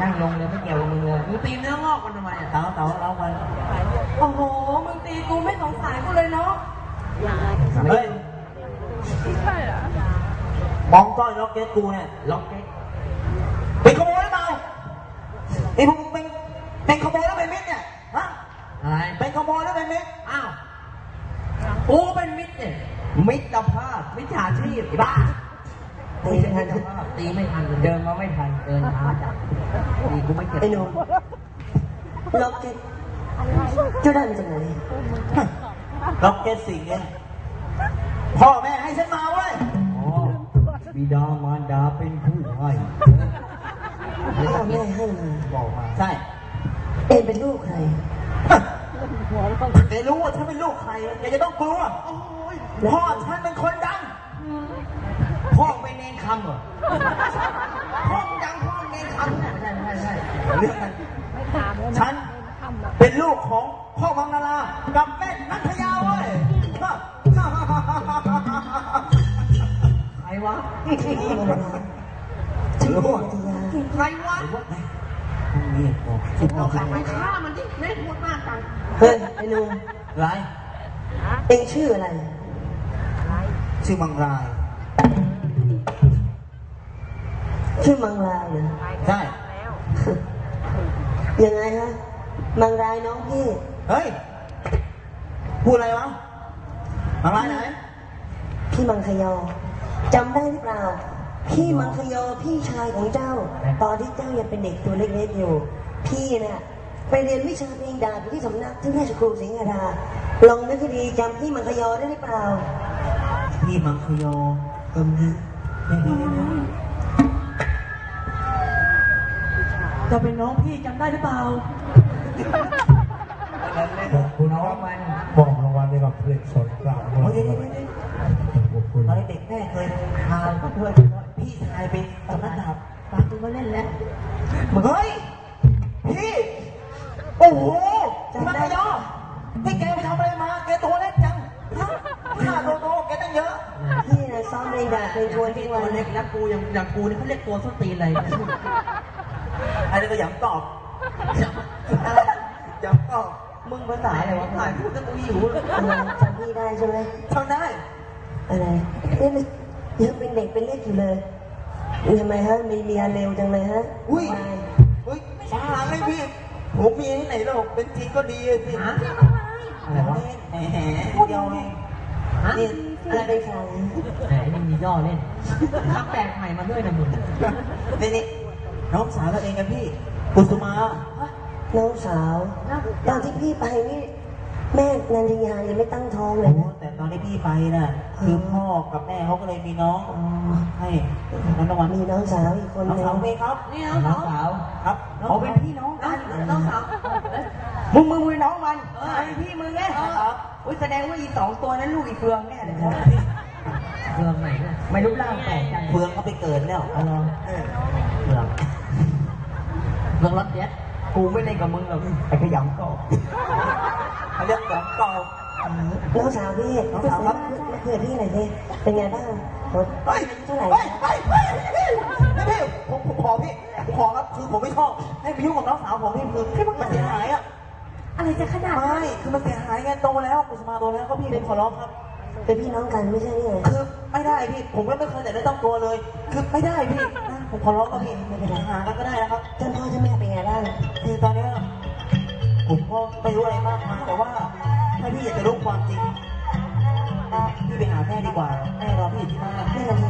นั่งลงเลยไม่เกี่ยวกับมึงเลยมึงตีเนื้องอกกันทำไมอะเต๋าเต๋าเรามันโอ้โห มึงตีกูไม่สงสารกูเลยเนาะเฮ้ยมองก้อยล็อกเก็ตกูเนี่ยล็อกเก็ตเป็นขโมยหรือเปล่าไอ้พวกมึงเป็นเป็นขโมยแล้วเป็นมิตรเนี่ยฮะอะไรเป็นขโมยแล้วเป็นมิตรอ้าวกูเป็นมิตรเนี่ยมิตรภาพมิจฉาชีพไอ้บ้า ตีไม่ทันตีไม่ทันเดินมาไม่ทันเดินช้าจัดตีกูไม่เก็บไอ้หนุ่มล็อกเก็ตเจ้าได้มาจากไหนล็อกเก็ตสิ่งเนี่ยพ่อแม่ให้ฉันมาเว้ยอ๋อบิดามารดาเป็นผู้ให้พ่อแม่ให้มาบอกมาใช่เองเป็นลูกใครแกรู้ว่าฉันเป็นลูกใครแกจะต้องกลัวพ่อฉันเป็นคนดังพ่อเป็นเนน คำเหรอพ่อดังพ่อเนรคำเนี่ยใช่ใช่ใช่เรื่องนั้นฉันเป็นลูกของพ่อวังนารากับแม่นัทยาเว้ยใครวะชื่อธรรมดาชื่อพ่อวิทยาใครวะนี่บอกเอาใครไปฆ่ามันดิไม่พูดมากจังเฮ้ยไอ้หนุ่มไรเองชื่ออะไร ชื่อมังราย ชื่อมังรายเหรอใช่ ยังไงฮะ มังรายน้องพี่ เฮ้ย พูดอะไรวะ มังรายไหน พี่มังคยอจำได้หรือเปล่า พี่มังคยอพี่ชายของเจ้า ตอนที่เจ้ายังเป็นเด็กตัวเล็กๆอยู่ พี่น่ะไปเรียนวิชาเพลงดาบอยู่ที่สำนักที่ราชครูสิงห์ดาลองนึกให้ดีจำพี่มังคยอได้หรือเปล่า พี่มังคโยจำได้ จะเป็นน้องพี่จำได้หรือเปล่าขอบคุณครับมอบรางวัลให้กับเพลงสดกลางโอ้ยเดี๋ยวเดี๋ยวเดี๋ยวขอบคุณตอนเด็กแม่เคยพาเพื่อนพี่ชายไปสำนักดาบตากูมาเล่นแล้ว เฮ้ย พี่ โอ้โหมังคโยนี่แกไปทำอะไรมา แกตัวเล็กจังฮะข้าโตโตแกตั้งเยอะพี่น่ะซ้อมเพลงดาบเพลงทวนทุกตัวัวนเล็กแล้วกูยังอย่างกูนี่เขาเรียกตัวส้นตีนอะไรเนี่ย อันนี้ก็ย้ำตอบย้ำตอบ มึงภาษาอะไรวะถ่ายพูดแล้วกูหิวเลยอะไรจำพี่ได้ใช่ไหมทำได้ อะไรนี่มันยังเป็นเด็กเป็นเล็กอยู่เลยทำไมฮะ มีเมียเร็วจังเลยฮะ อุ้ยทำไมอุ้ยมาไม่พี่ผมมีที่ไหนหรอกเป็นจริงก็ดีอะสิฮะอะไรวะแหมเดียวเองฮะนี่พี่เป็นใครแหมนี่มีย่อเล่นทำแปลกใหม่มาด้วยนะมึงนี่ นี่น้องสาวเราเองกันพี่กุสุมาน้องสาวตอนที่พี่ไปนี่แม่นันทยายังไม่ตั้งท้องเลโอ้ยนะแต่ตอนที่พี่ไปน่ะคือพ่อกับแม่เขาก็เลยมีน้องให้น้องตะวันมีน้องสาวอีกคนน้องนึงสาวเองครับนี่น้องสาวครับเขาเป็นพี่น้องกันน้องสาวมึงมึงเป็นน้องมันเออไอพี่มึงไงครับอุ้ยแสดงว่าอีสองตัวนั้นลูกอีเฟืองแน่เลยครับเมืองไหนเนี่ยไม่รูปร่างแปลกจังเฟืองเขาไปเกิดแล้วเอาลองเออเมือง เมืองรถเด็ดกูไม่เล่นกับมึงหรอกไอ้ขยำก็เขาเรียกสองกอน้องสาวพี่น้องสาวครับมาเกิดพี่หน่อยสิเป็นไงบ้างรถเฮ้ยเท่าไหร่เฮ้ยเฮ้ยเฮ้ยพี่พี่ผมผมขอพี่ผมขอครับคือผมไม่ชอบให้ไปยุ่งกับน้องสาวผมพี่คือพี่มันเสียหายอะอะไรจะขนาดไม่คือมันเสียหายไงโตแล้วกุสมาโตแล้วก็พี่ผมขอร้องครับเป็นพี่น้องกันไม่ใช่ไงคือไม่ได้พี่ผมก็ไม่เคยแต่ได้ต้องตัวเลย คือไม่ได้พี่นะ ผมขอร้องครับพี่ไม่เป็นไรหากันก็ได้นะครับเจ้าพ่อเจ้าแม่เป็นไงบ้างคือตอนนี้ผมก็ไม่รู้อะไรมากมายแต่ว่าถ้าพี่อยากจะรู้ความจริงพี่ไปหาแม่ดีกว่าแม่รอพี่อยู่ที่บ้านแม่นันทยาใช่ไหม